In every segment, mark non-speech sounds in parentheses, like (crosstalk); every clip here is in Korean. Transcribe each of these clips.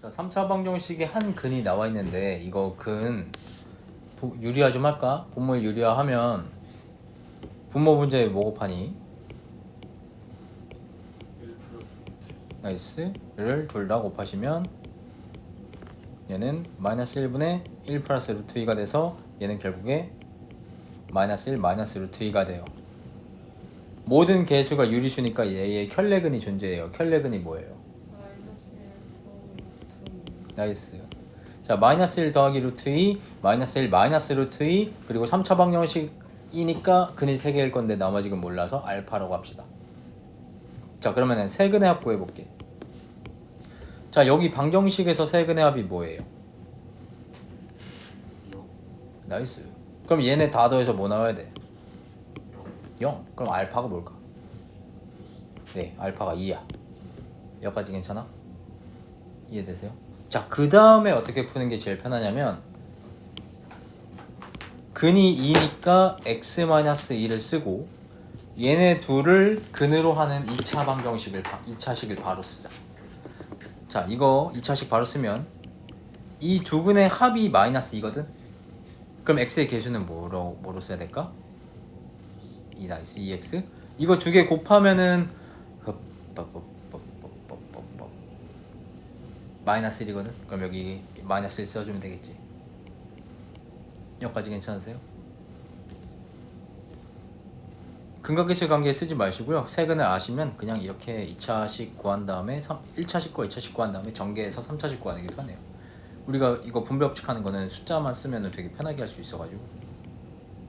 자, 3차 방정식에 한 근이 나와 있는데 이거 근 부- 유리화 좀 할까? 분모를 유리화 하면 분모 문제에 뭐 곱하니? 1 플러스 나이스 를 둘 다 곱하시면 얘는 마이너스 1분의 1 플러스 루트 2가 돼서 얘는 결국에 마이너스 1 마이너스 루트 2가 돼요 모든 개수가 유리수니까 얘의 켤레근이 존재해요 켤레근이 뭐예요? 나이스 자 마이너스 1 더하기 루트 2 마이너스 1 마이너스 루트 2 그리고 3차 방정식이니까 근이 3개일 건데 나머지는 몰라서 알파라고 합시다 자 그러면은 세근의 합 구해볼게 자 여기 방정식에서 세근의 합이 뭐예요? 0 나이스 그럼 얘네 다 더해서 뭐 나와야 돼? 0 그럼 알파가 뭘까? 네 알파가 2야 여기까지 괜찮아? 이해되세요? 자 그 다음에 어떻게 푸는 게 제일 편하냐면 근이 2니까 x-2를 쓰고 얘네 둘을 근으로 하는 2차 방정식을 2차식을 바로 쓰자. 자 이거 2차식 바로 쓰면 이 두 근의 합이 마이너스 2거든? 그럼 x의 개수는 뭐로 뭐로 써야 될까? 2 나이스 2x 이거 두 개 곱하면은 흡, 마이너스 1이거든? 그럼 여기 마이너스 1 써주면 되겠지. 여기까지 괜찮으세요? 근각계수의 관계 쓰지 마시고요. 세근을 아시면 그냥 이렇게 2차식 구한 다음에 3, 1차식과 2차식 구한 다음에 전개해서 3차식 구하는 게 편해요. 우리가 이거 분배 법칙 하는 거는 숫자만 쓰면 되게 편하게 할 수 있어가지고.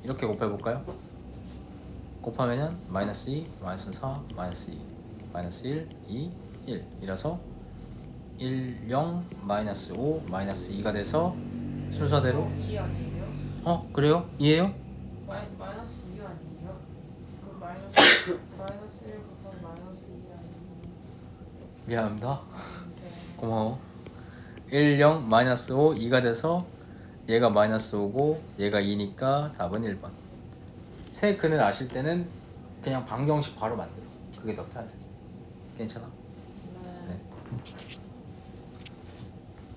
이렇게 곱해볼까요? 곱하면은 마이너스 2, 마이너스 4, 마이너스 2, 마이너스 1, 2, 1 이라서 1, 0, 마이너스 5, 마이너스 2가 돼서 순서대로 2 아니에요? 어 그래요? 이해요? 마이, 마이너스 2 아니에요? 그 마이너스 (coughs) 마이너스 1 곱하기 마이너스 2 아니에요? 미안합니다 네. 고마워 1, 0, 마이너스 5, 2가 돼서 얘가 마이너스 5고 얘가 2니까 답은 1번 세 근을 아실 때는 그냥 방정식 바로 만들어 그게 더 편해 괜찮아? 네. 네.